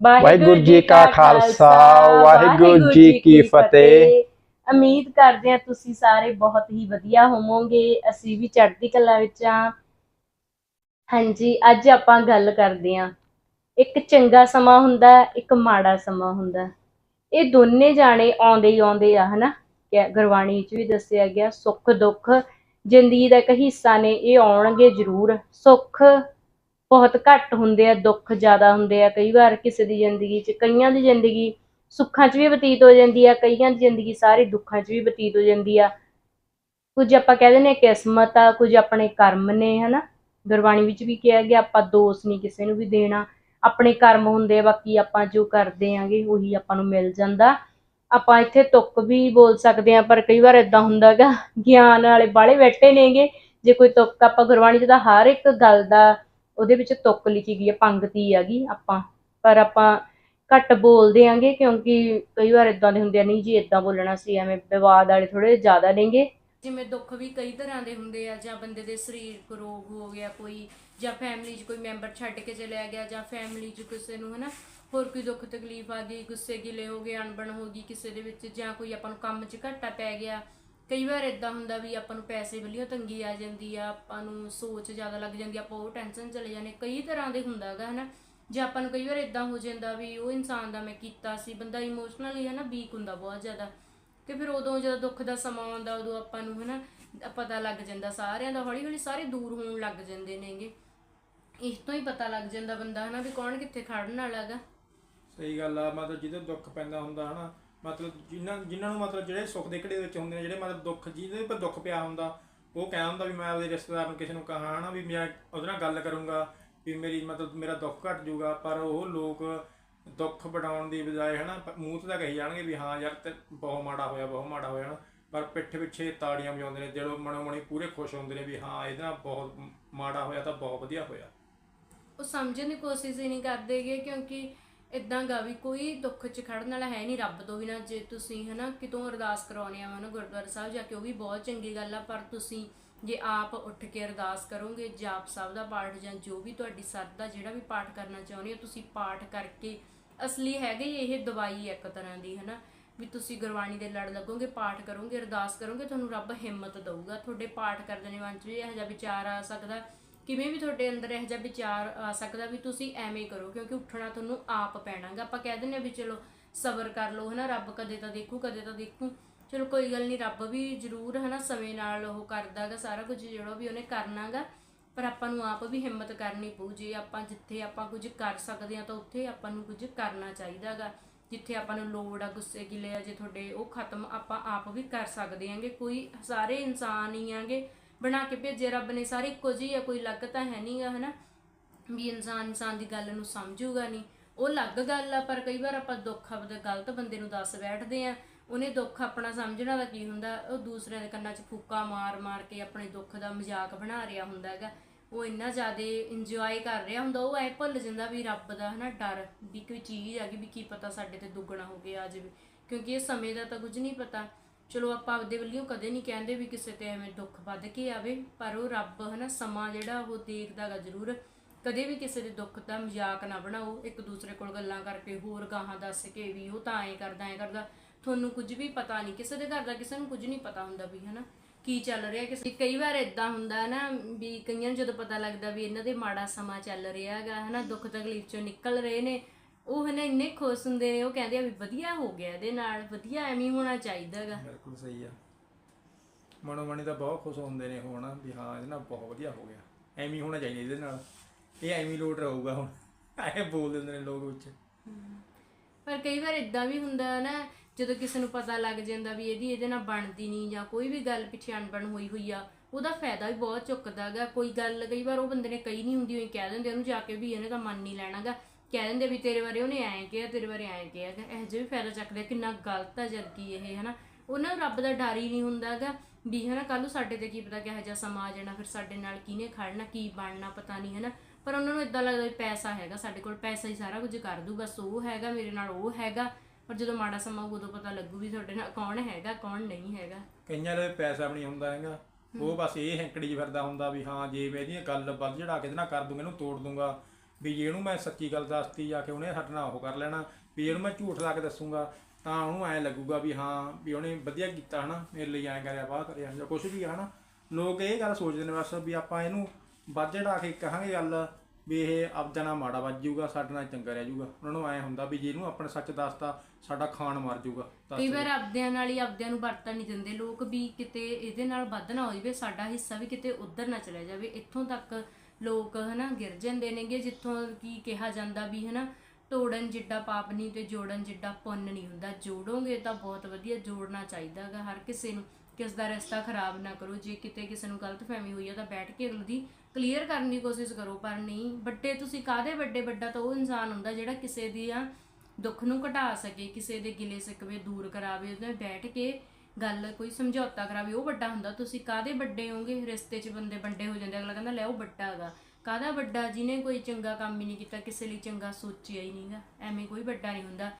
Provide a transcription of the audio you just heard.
ਵਾਹਿਗੁਰੂ ਜੀ ਕਾ ਖਾਲਸਾ, ਵਾਹਿਗੁਰੂ ਜੀ ਕੀ ਫਤਿਹ। ਉਮੀਦ ਕਰਦੇ ਹਾਂ ਤੁਸੀਂ ਸਾਰੇ ਬਹੁਤ ਹੀ ਵਧੀਆ ਹੋਵੋਗੇ। ਅਸੀਂ ਵੀ ਚੜ੍ਹਦੀ ਕਲਾ ਵਿੱਚ ਆ ਹਾਂਜੀ, ਅੱਜ ਆਪਾਂ ਗੱਲ ਕਰਦੇ ਹਾਂ। ਇੱਕ ਚੰਗਾ ਸਮਾਂ ਹੁੰਦਾ, ਇੱਕ ਮਾੜਾ ਸਮਾਂ ਹੁੰਦਾ। ਇਹ ਦੋਨੇ ਜਾਣੇ ਆਉਂਦੇ ਹੀ ਆਉਂਦੇ ਆ, ਹਨਾ? ਗੁਰਬਾਣੀ ਵਿੱਚ ਵੀ ਦੱਸਿਆ ਗਿਆ ਸੁੱਖ ਦੁੱਖ ਜ਼ਿੰਦਗੀ ਦਾ ਇੱਕ ਹਿੱਸਾ ਨੇ, ਇਹ ਆਉਣਗੇ ਜ਼ਰੂਰ। ਸੁੱਖ ਬਹੁਤ ਘੱਟ ਹੁੰਦੇ ਆ, ਦੁੱਖ ਜ਼ਿਆਦਾ ਹੁੰਦੇ ਆ, ਕਈ ਵਾਰ ਕਿਸੇ ਦੀ ਜ਼ਿੰਦਗੀ 'ਚ, ਕਈਆਂ ਦੀ ਜ਼ਿੰਦਗੀ ਸੁੱਖਾਂ 'ਚ ਵੀ ਬਤੀਤ ਹੋ ਜਾਂਦੀ ਆ, ਕਈਆਂ ਦੀ ਜ਼ਿੰਦਗੀ ਸਾਰੇ ਦੁੱਖਾਂ 'ਚ ਵੀ ਬਤੀਤ ਹੋ ਜਾਂਦੀ ਆ। ਕੁਝ ਆਪਾਂ ਕਹਿ ਦਿੰਦੇ ਆ ਕਿਸਮਤ ਆ, ਕੁਝ ਆਪਣੇ ਕਰਮ ਨੇ, ਹਨਾ? ਗੁਰਬਾਣੀ ਵਿੱਚ ਵੀ ਕਿਹਾ ਗਿਆ, ਆਪਾਂ ਦੋਸ਼ ਨਹੀਂ ਕਿਸੇ ਨੂੰ ਵੀ ਦੇਣਾ। ਆਪਣੇ ਕਰਮ ਹੁੰਦੇ ਆ, ਬਾਕੀ ਆਪਾਂ ਜੋ ਕਰਦੇ ਆਂਗੇ, ਉਹੀ ਆਪਾਂ ਨੂੰ ਮਿਲ ਜਾਂਦਾ। ਆਪਾਂ ਇੱਥੇ ਤੁੱਕ ਵੀ ਬੋਲ ਸਕਦੇ ਆ, ਪਰ ਕਈ ਵਾਰ ਇਦਾਂ ਹੁੰਦਾਗਾ ਗਿਆਨ ਵਾਲੇ ਬਾਲੇ ਬੈਠੇ ਨੇਗੇ। ਜੇ ਕੋਈ ਤੁੱਕ ਆਪਾਂ ਗੁਰਬਾਣੀ 'ਚ ਤਾਂ ਹਰ ਇੱਕ ਗੱਲ ਦਾ ਉਹਦੇ ਵਿੱਚ ਤੁੱਕ ਲਿਖੀ ਗਈ ਹੈ ਪੰਗਤੀ ਹੈਗੀ ਆਪਾਂ। ਪਰ ਆਪਾਂ ਘੱਟ ਬੋਲਦੇ ਆਂਗੇ ਕਿਉਂਕਿ ਕਈ ਵਾਰ ਇਦਾਂ ਦੇ ਹੁੰਦੇ ਆ, ਨਹੀਂ ਜੀ ਇਦਾਂ ਬੋਲਣਾ ਸੀ, ਐਵੇਂ ਵਿਵਾਦ ਵਾਲੇ ਥੋੜੇ ਜ਼ਿਆਦਾ ਨੇਗੇ। ਜਿਵੇਂ ਦੁੱਖ ਵੀ ਕਈ ਤਰ੍ਹਾਂ ਦੇ ਹੁੰਦੇ ਆ, ਜਾਂ ਬੰਦੇ ਦੇ ਸਰੀਰਕ ਰੋਗ ਹੋ ਗਿਆ ਕੋਈ, ਜਾਂ ਫੈਮਿਲੀ 'ਚ ਕੋਈ ਮੈਂਬਰ ਛੱਡ ਕੇ ਚਲਿਆ ਗਿਆ, ਜਾਂ ਫੈਮਿਲੀ 'ਚ ਕਿਸੇ ਨੂੰ ਹਨਾ ਹੋਰ ਕੋਈ ਦੁੱਖ ਤਕਲੀਫ ਆ ਗਈ ਗੁੱਸੇ ਗਿਲੇ ਹੋ ਗਏ, ਅਣਬਣ ਹੋ ਗਈ ਕਿਸੇ ਦੇ ਵਿੱਚ, ਜਾਂ ਕੋਈ ਆਪਾਂ ਨੂੰ ਕੰਮ 'ਚ ਘਾਟਾ ਪੈ ਗਿਆ ਕਈ ਵਾਰ ਇਦਾਂ ਹੁੰਦਾ ਵੀ ਆਪਾਂ ਨੂੰ ਪੈਸੇ ਵੱਲੋਂ ਤੰਗੀ ਆ ਜਾਂਦੀ ਆ, ਆਪਾਂ ਨੂੰ ਸੋਚ ਜ਼ਿਆਦਾ ਲੱਗ ਜਾਂਦੀ ਆ, ਆਪਾਂ ਉਹ ਟੈਨਸ਼ਨ ਚਲੇ ਜਾਂਦੇ ਕਈ ਤਰ੍ਹਾਂ ਦੇ ਹੁੰਦਾ ਹਨਾ? ਜੇ ਆਪਾਂ ਨੂੰ ਕਈ ਵਾਰ ਇਦਾਂ ਹੋ ਜਾਂਦਾ ਵੀ ਉਹ ਇਨਸਾਨ ਦਾ ਮੈਂ ਕੀਤਾ ਸੀ, ਬੰਦਾ ਇਮੋਸ਼ਨਲੀ ਹਨਾ ਵੀਕ ਹੁੰਦਾ ਬਹੁਤ ਜ਼ਿਆਦਾ। ਤੇ ਫਿਰ ਉਦੋਂ ਜਦੋਂ ਦੁੱਖ ਦਾ ਸਮਾਂ ਆਉਂਦਾ, ਉਦੋਂ ਆਪਾਂ ਨੂੰ ਹਨਾ ਪਤਾ ਲੱਗ ਜਾਂਦਾ, ਸਾਰਿਆਂ ਦਾ ਹੌਲੀ ਹੌਲੀ ਸਾਰੇ ਦੂਰ ਹੋਣ ਲੱਗ ਜਾਂਦੇ ਨੇਗੇ। ਇਸ ਤੋਂ ਹੀ ਪਤਾ ਲੱਗ ਜਾਂਦਾ ਬੰਦਾ ਹਨਾ ਵੀ ਕੌਣ ਕਿੱਥੇ ਖੜਨ ਵਾਲਾ ਹੈਗਾ ਸਹੀ ਗੱਲ ਆ, ਮਤਲਬ ਜਿਹਦੇ ਦੁੱਖ ਪੈਂਦਾ ਹੁੰਦਾ ਹਨਾ ਮਤਲਬ ਜਿਨ੍ਹਾਂ ਜਿਨ੍ਹਾਂ ਨੂੰ ਮਤਲਬ ਜਿਹੜੇ ਸੁੱਖ ਦੇ ਘੜੇ ਵਿੱਚ ਹੁੰਦੇ ਨੇ, ਜਿਹੜੇ ਮਤਲਬ ਦੁੱਖ ਜਿਹਦੇ ਉੱਪਰ ਦੁੱਖ ਪਿਆ ਹੁੰਦਾ, ਉਹ ਕਹਿ ਹੁੰਦਾ ਵੀ ਮੈਂ ਆਪਦੇ ਰਿਸ਼ਤੇਦਾਰ ਨੂੰ ਕਿਸੇ ਨੂੰ ਕਹਾਂ ਨਾ ਵੀ ਮੈਂ ਉਹਦੇ ਨਾਲ ਗੱਲ ਕਰੂੰਗਾ ਵੀ ਮੇਰੀ ਮਤਲਬ ਮੇਰਾ ਦੁੱਖ ਘਟ ਜਾਊਗਾ, ਪਰ ਉਹ ਲੋਕ ਦੁੱਖ ਵਡਾਉਣ ਦੀ ਬਜਾਏ ਹਨਾ ਪ- ਮੂੰਹ ਤੇ ਤਾਂ ਕਹੀ ਜਾਣਗੇ ਵੀ ਹਾਂ ਯਾਰ ਤੇ ਬਹੁਤ ਮਾੜਾ ਹੋਇਆ, ਬਹੁਤ ਮਾੜਾ ਹੋਇਆ ਹਨਾ, ਪਰ ਪਿੱਠ ਪਿੱਛੇ ਤਾੜੀਆਂ ਵਜਾਉਂਦੇ ਨੇ ਜਦੋਂ ਮਨੋ ਮਣੀ ਪੂਰੇ ਖੁਸ਼ ਹੁੰਦੇ ਨੇ ਵੀ ਹਾਂ ਇਹਦੇ ਨਾਲ ਬਹੁਤ ਮਾੜਾ ਹੋਇਆ ਤਾਂ ਬਹੁਤ ਵਧੀਆ ਹੋਇਆ। ਉਹ ਸਮਝਣ ਦੀ ਕੋਸ਼ਿਸ਼ ਹੀ ਨਹੀਂ ਕਰਦੇਗੇ ਕਿਉਂਕਿ ਇਦਾਂ ਗਾ ਵੀ ਕੋਈ ਦੁੱਖ 'ਚ ਖੜਨ ਵਾਲਾ ਹੈ ਨਹੀਂ ਰੱਬ ਤੋਂ ਬਿਨਾਂ, ਜੇ ਤੁਸੀਂ ਹਨਾ ਕਿਤੋਂ ਅਰਦਾਸ ਕਰਾਉਣੀ ਆ ਨਾ ਗੁਰਦੁਆਰਾ ਸਾਹਿਬ ਜਾ ਕੇ, ਉਹ ਵੀ ਬਹੁਤ ਚੰਗੀ ਗੱਲ ਆ, ਪਰ ਤੁਸੀਂ ਜੇ ਆਪ ਉੱਠ ਕੇ ਅਰਦਾਸ ਕਰੋਗੇ ਜਾਪ ਸਾਹਿਬ ਦਾ ਪਾਠ ਜਾਂ ਜੋ ਵੀ ਤੁਹਾਡੀ ਸਰਦਾ ਜਿਹੜਾ ਵੀ ਪਾਠ ਕਰਨਾ ਚਾਹੁੰਦੇ ਹੋ, ਤੁਸੀਂ ਪਾਠ ਕਰਕੇ ਅਸਲੀ ਹੈਗੇ ਇਹ ਦਵਾਈ ਇੱਕ ਤਰ੍ਹਾਂ ਦੀ, ਹਨਾ? ਵੀ ਤੁਸੀਂ ਗੁਰਬਾਣੀ ਦੇ ਲੜ ਲੱਗੋਗੇ, ਪਾਠ ਕਰੋਗੇ, ਅਰਦਾਸ ਕਰੋਗੇ, ਤੁਹਾਨੂੰ ਰੱਬ ਹਿੰਮਤ ਦਊਗਾ। ਤੁਹਾਡੇ ਪਾਠ ਕਰਦੇ ਨੇ ਮਨ 'ਚ ਵੀ ਇਹੋ ਜਿਹਾ ਵਿਚਾਰ ਆ ਸਕਦਾ ਕਿਵੇਂ ਵੀ ਤੁਹਾਡੇ ਅੰਦਰ ਇਹੋ ਜਿਹਾ ਵਿਚਾਰ ਆ ਸਕਦਾ ਵੀ ਤੁਸੀਂ ਐਵੇਂ ਕਰੋ, ਕਿਉਂਕਿ ਉੱਠਣਾ ਤੁਹਾਨੂੰ ਆਪ ਪੈਣਾਗਾ। ਆਪਾਂ ਕਹਿ ਦਿੰਦੇ ਆ ਵੀ ਚਲੋ ਸਬਰ ਕਰ ਲਓ, ਹਨਾ, ਰੱਬ ਕਦੇ ਤਾਂ ਦੇਖੂ, ਕਦੇ ਤਾਂ ਦੇਖੂ। ਚਲੋ ਕੋਈ ਗੱਲ ਨਹੀਂ, ਰੱਬ ਵੀ ਜ਼ਰੂਰ, ਹਨਾ, ਸਮੇਂ ਨਾਲ ਉਹ ਕਰਦਾਗਾ ਸਾਰਾ ਕੁਝ, ਜਿਹੜਾ ਵੀ ਉਹਨੇ ਕਰਨਾਗਾ। ਪਰ ਆਪਾਂ ਨੂੰ ਆਪ ਵੀ ਹਿੰਮਤ ਕਰਨੀ ਪਊ, ਜੇ ਆਪਾਂ ਜਿੱਥੇ ਆਪਾਂ ਕੁਝ ਕਰ ਸਕਦੇ ਆ ਤਾਂ ਉੱਥੇ ਆਪਾਂ ਨੂੰ ਕੁਝ ਕਰਨਾ ਚਾਹੀਦਾਗਾ। ਜਿੱਥੇ ਆਪਾਂ ਨੂੰ ਲੋੜ ਆ ਗੁੱਸੇ ਗਿਲੇ ਆ, ਜੇ ਤੁਹਾਡੇ ਉਹ ਖਤਮ ਆਪਾਂ ਆਪ ਵੀ ਕਰ ਸਕਦੇ ਆਂਗੇ ਕੋਈ ਸਾਰੇ ਇਨਸਾਨ ਹੀ ਆਂਗੇ ਬਣਾ ਕੇ ਭੇਜੇ ਰੱਬ ਨੇ ਸਾਰੇ ਇੱਕੋ ਜਿਹੇ ਆ, ਕੋਈ ਅਲੱਗ ਤਾਂ ਹੈ ਨਹੀਂਗਾ ਹਨਾ? ਵੀ ਇਨਸਾਨ ਇਨਸਾਨ ਦੀ ਗੱਲ ਨੂੰ ਸਮਝੂਗਾ ਨਹੀਂ। ਉਹ ਅਲੱਗ ਗੱਲ ਆ, ਪਰ ਕਈ ਵਾਰ ਆਪਾਂ ਦੁੱਖ ਆਪਦੇ ਗਲਤ ਬੰਦੇ ਨੂੰ ਦੱਸ ਬੈਠਦੇ ਆ। ਉਹਨੇ ਦੁੱਖ ਆਪਣਾ ਸਮਝਣਾ ਦਾ ਕੀ ਹੁੰਦਾ? ਉਹ ਦੂਸਰਿਆਂ ਦੇ ਕੰਨਾਂ 'ਚ ਫੂਕਾ ਮਾਰ ਮਾਰ ਕੇ ਆਪਣੇ ਦੁੱਖ ਦਾ ਮਜ਼ਾਕ ਬਣਾ ਰਿਹਾ ਹੁੰਦਾ ਹੈਗਾ। ਉਹ ਇੰਨਾ ਜ਼ਿਆਦਾ ਇੰਜੋਏ ਕਰ ਰਿਹਾ ਹੁੰਦਾ, ਉਹ ਐ ਭੁੱਲ ਜਾਂਦਾ ਵੀ ਰੱਬ ਦਾ, ਹਨਾ, ਡਰ ਵੀ ਕੋਈ ਚੀਜ਼ ਆ ਗਈ ਵੀ ਕੀ ਪਤਾ ਸਾਡੇ ਤੇ ਦੁੱਗਣਾ ਹੋ ਗਿਆ, ਅੱਜ ਵੀ। ਕਿਉਂਕਿ ਇਹ ਸਮੇਂ ਦਾ ਤਾਂ ਕੁਝ ਨਹੀਂ ਪਤਾ। ਚਲੋ ਆਪਾਂ ਆਪਦੇ ਵੱਲੋਂ ਕਦੇ ਨਹੀਂ ਕਹਿੰਦੇ ਵੀ ਕਿਸੇ ਤੇ ਐਵੇਂ ਦੁੱਖ ਵੱਧ ਕੇ ਆਵੇ, ਪਰ ਉਹ ਰੱਬ ਹਨਾ ਸਮਾਂ ਜਿਹੜਾ ਉਹ ਦੇਖਦਾਗਾ ਜ਼ਰੂਰ। ਕਦੇ ਵੀ ਕਿਸੇ ਦੇ ਦੁੱਖ ਦਾ ਮਜ਼ਾਕ ਨਾ ਬਣਾਓ, ਇੱਕ ਦੂਸਰੇ ਕੋਲ ਗੱਲਾਂ ਕਰਕੇ ਹੋਰ ਗਾਹਾਂ ਦੱਸ ਕੇ ਵੀ ਉਹ ਤਾਂ ਐਂ ਕਰਦਾ ਐਂ ਕਰਦਾ। ਤੁਹਾਨੂੰ ਕੁਝ ਵੀ ਪਤਾ ਨਹੀਂ, ਕਿਸੇ ਦੇ ਘਰ ਦਾ ਕਿਸੇ ਨੂੰ ਕੁਝ ਨਹੀਂ ਪਤਾ ਹੁੰਦਾ ਵੀ ਹਨਾ ਕੀ ਚੱਲ ਰਿਹਾ। ਕਿਸੇ ਕਈ ਵਾਰ ਇਦਾਂ ਹੁੰਦਾ ਨਾ ਵੀ ਕਈਆਂ ਨੂੰ ਜਦੋਂ ਪਤਾ ਲੱਗਦਾ ਵੀ ਇਹਨਾਂ ਦੇ ਮਾੜਾ ਸਮਾਂ ਚੱਲ ਰਿਹਾ ਹੈਗਾ ਹਨਾ ਦੁੱਖ ਤਕਲੀਫ ਚੋਂ ਨਿਕਲ ਰਹੇ ਨੇ ਉਹ ਹਨਾ ਇੰਨੇ ਖੁਸ਼ ਹੁੰਦੇ ਨੇ ਉਹ ਕਹਿੰਦੇ ਆ ਵੀ ਵਧੀਆ ਹੋ ਗਿਆ ਇਹਦੇ ਨਾਲ ਵਧੀਆ ਐਵੇਂ ਹੀ ਹੋਣਾ ਚਾਹੀਦਾ ਹੈਗਾ ਬਿਲਕੁਲ ਸਹੀ ਆ। ਮਨੋ ਮਣੀ ਤਾਂ ਬਹੁਤ ਖੁਸ਼ ਹੁੰਦੇ ਨੇ ਹੁਣ ਵੀ ਹਾਂ ਇਹਦੇ ਨਾਲ ਬਹੁਤ ਵਧੀਆ ਹੋ ਗਿਆ। ਐਵੇਂ ਹੀ ਹੋਣਾ ਚਾਹੀਦਾ ਇਹਦੇ ਨਾਲ। ਇਹ ਐਵੇਂ ਲੋਟ ਰਹੂਗਾ ਹੁਣ। ਐ ਬੋਲ ਦਿੰਦੇ ਨੇ ਲੋਕ ਵਿੱਚ। ਪਰ ਕਈ ਵਾਰ ਇਦਾਂ ਵੀ ਹੁੰਦਾ ਨਾ ਜਦੋਂ ਕਿਸੇ ਨੂੰ ਪਤਾ ਲੱਗ ਜਾਂਦਾ ਵੀ ਇਹਦੀ ਇਹਦੇ ਨਾਲ ਬਣਦੀ ਨਹੀਂ ਜਾਂ ਕੋਈ ਵੀ ਗੱਲ ਪਿੱਛੇ ਅਣਬਣ ਹੋਈ ਹੋਈ ਆ ਉਹਦਾ ਫਾਇਦਾ ਵੀ ਬਹੁਤ ਚੁੱਕਦਾਗਾ। ਕੋਈ ਗੱਲ ਕਈ ਵਾਰ ਉਹ ਬੰਦੇ ਨੇ ਕਹੀ ਨਹੀਂ ਹੁੰਦੀ ਹੋਈ ਕਹਿ ਦਿੰਦੇ ਉਹਨੂੰ ਜਾ ਕੇ ਵੀ ਇਹਨੇ ਤਾਂ ਮੰਨ ਨਹੀਂ ਲੈਣਾਗਾ। ਕਹਿ ਦਿੰਦੇ ਵੀ ਤੇਰੇ ਬਾਰੇ ਉਹਨੇ ਐਂ ਕਿਹਾ ਤੇਰੇ ਬਾਰੇ ਐਂ ਕਿਹਾ। ਇਹੋ ਜਿਹਾ ਵੀ ਫਾਇਦਾ ਚੱਕਦੇ ਕਿੰਨਾ ਗਲਤ ਆ ਜਦਕਿ ਇਹ ਹਨਾ। ਉਹਨਾਂ ਨੂੰ ਰੱਬ ਦਾ ਡਰ ਹੀ ਨਹੀਂ ਹੁੰਦਾਗਾ ਵੀ ਹਨਾ ਕੱਲ ਨੂੰ ਸਾਡੇ ਤੇ ਕੀ ਪਤਾ ਕਿਹੋ ਜਿਹਾ ਸਮਾਂ ਆ ਜਾਣਾ ਫਿਰ ਸਾਡੇ ਨਾਲ ਕਿਹਨੇ ਖੜਨਾ ਕੀ ਬਣਨਾ ਪਤਾ ਨਹੀਂ ਹਨਾ। ਪਰ ਉਹਨਾਂ ਨੂੰ ਇਦਾਂ ਲੱਗਦਾ ਵੀ ਪੈਸਾ ਹੈਗਾ ਸਾਡੇ ਕੋਲ ਪੈਸਾ ਹੀ ਸਾਰਾ ਕੁਝ ਕਰ ਦੂ ਬਸ ਉਹ ਹੈਗਾ ਮੇਰੇ ਨਾਲ ਉਹ ਹੈਗਾ। ਪਰ ਜਦੋਂ ਮਾੜਾ ਸਮਾਂ ਆਊ, ਉਦੋਂ ਪਤਾ ਲੱਗੂ ਵੀ ਤੁਹਾਡੇ ਨਾਲ ਕੌਣ ਹੈਗਾ ਕੌਣ ਨਹੀਂ ਹੈਗਾ। ਕਈਆਂ ਦੇ ਪੈਸਾ ਵੀ ਨਹੀਂ ਹੁੰਦਾ ਹੈਗਾ। ਉਹ ਬਸ ਇਹ ਹੈਂਕੜੀ ਫਿਰਦਾ ਹੁੰਦਾ ਵੀ ਹਾਂ ਜੇ ਮੈਂ ਇਹਦੀ ਗੱਲ ਵੱਧ ਚੜਾ ਕੇ ਇਹਦੇ ਨਾਲ ਕਰ ਦੂੰਗਾ ਇਹਨੂੰ ਤੋੜ ਦੂੰਗਾ। ਵੀ ਜੇ ਇਹਨੂੰ ਮੈਂ ਸੱਚੀ ਗੱਲ ਦੱਸਤੀ ਜਾ ਕੇ ਉਹਨੇ ਸਾਡੇ ਨਾਲ ਉਹ ਕਰ ਲੈਣਾ ਵੀ ਇਹਨੂੰ ਮੈਂ ਝੂਠ ਲਾ ਕੇ ਦੱਸੂਗਾ ਤਾਂ ਉਹਨੂੰ ਐ ਲੱਗੂਗਾ ਵੀ ਹਾਂ ਵੀ ਉਹਨੇ ਵਧੀਆ ਕੀਤਾ ਹਨਾ ਮੇਰੇ ਲਈ ਐਂ ਕਰਿਆ ਬਾਹ ਕਰਿਆ ਜਾਂ ਕੁਝ ਵੀ ਆ ਹਨਾ। ਲੋਕ ਇਹ ਗੱਲ ਸੋਚਦੇ ਨੇ ਬਸ ਵੀ ਆਪਾਂ ਇਹਨੂੰ ਵੱਧ ਚੜਾ ਕੇ ਕਹਾਂਗੇ ਗੱਲ ਵੀ ਇਹ ਆਪਦਾ ਨਾਲ ਮਾੜਾ ਵੱਜ ਜਾਊਗਾ ਸਾਡੇ ਨਾਲ ਚੰਗਾ ਰਹਿ ਜਾਊਗਾ। ਉਹਨਾਂ ਨੂੰ ਐ ਹੁੰਦਾ ਵੀ ਜੇ ਇਹਨੂੰ ਆਪਣੇ ਸੱਚ ਦੱਸਤਾ ਸਾਡਾ ਖਾਣ ਮਰ ਜਾਊਗਾ। ਕਈ ਵਾਰ ਆਪਦਿਆਂ ਨਾਲ ਹੀ ਆਪਦਿਆਂ ਨੂੰ ਵਰਤਣ ਨਹੀਂ ਦਿੰਦੇ। ਲੋਕ ਵੀ ਕਿਤੇ ਇਹਦੇ ਨਾਲ ਵੱਧ ਨਾ ਹੋ ਜਾਵੇ ਸਾਡਾ ਹਿੱਸਾ ਵੀ ਕਿਤੇ ਉਧਰ ਨਾ ਚਲਾ ਜਾਵੇ ਇੱਥੋਂ ਤੱਕ ਲੋਕ ਹਨਾ ਗਿਰ ਜਾਂਦੇ ਨੇਗੇ ਜਿੱਥੋਂ ਕੀ ਕਿਹਾ ਜਾਂਦਾ ਵੀ ਹਨਾ ਤੋੜਨ ਜਿੱਡਾ ਪਾਪ ਨਹੀਂ ਤੇ ਜੋੜਨ ਜਿੱਡਾ ਪੁੰਨ ਨਹੀਂ ਹੁੰਦਾ। ਜੋੜੋਗੇ ਤਾਂ ਬਹੁਤ ਵਧੀਆ ਜੋੜਨਾ ਚਾਹੀਦਾਗਾ ਹਰ ਕਿਸੇ ਨੂੰ। ਕਿਸ ਦਾ ਰਿਸ਼ਤਾ ਖਰਾਬ ਨਾ ਕਰੋ, ਜੇ ਕਿਤੇ ਕਿਸੇ ਨੂੰ ਗਲਤਫਹਿਮੀ ਹੋਈ ਹੈ ਤਾਂ ਬੈਠ ਕੇ ਉਹਦੀ ਕਲੀਅਰ ਕਰਨ ਦੀ ਕੋਸ਼ਿਸ਼ ਕਰੋ, ਪਰ ਨਹੀਂ, ਵੱਡੇ ਤੁਸੀਂ ਕਾਦੇ ਵੱਡੇ ਵੱਡਾ ਤਾਂ ਉਹ ਇਨਸਾਨ ਹੁੰਦਾ ਜਿਹੜਾ ਕਿਸੇ ਦੀ ਆ ਦੁੱਖ ਨੂੰ ਘਟਾ ਸਕੇ, ਕਿਸੇ ਦੇ ਗਿਲੇ ਸਿਕਵੇ ਦੂਰ ਕਰਾਵੇ, ਉਹਦੇ ਬੈਠ ਕੇ ਗੱਲ ਕੋਈ ਸਮਝੌਤਾ ਕਰਾਵੇ ਉਹ ਵੱਡਾ ਹੁੰਦਾ, ਤੁਸੀਂ ਕਾਦੇ ਵੱਡੇ ਹੋਗੇ ਰਿਸ਼ਤੇ 'ਚ ਬੰਦੇ ਵੱਡੇ ਹੋ ਜਾਂਦੇ ਅਗਲਾ ਕਹਿੰਦਾ, ਲੈ ਉਹ ਵੱਡਾ ਹੈਗਾ। ਕਾਦਾ ਵੱਡਾ? ਜਿਹਨੇ ਕੋਈ ਚੰਗਾ ਕੰਮ ਹੀ ਨਹੀਂ ਕੀਤਾ, ਕਿਸੇ ਲਈ ਚੰਗਾ ਸੋਚਿਆ ਹੀ ਨਹੀਂਗਾ ਐਵੇਂ ਕੋਈ ਵੱਡਾ ਨਹੀਂ ਹੁੰਦਾ।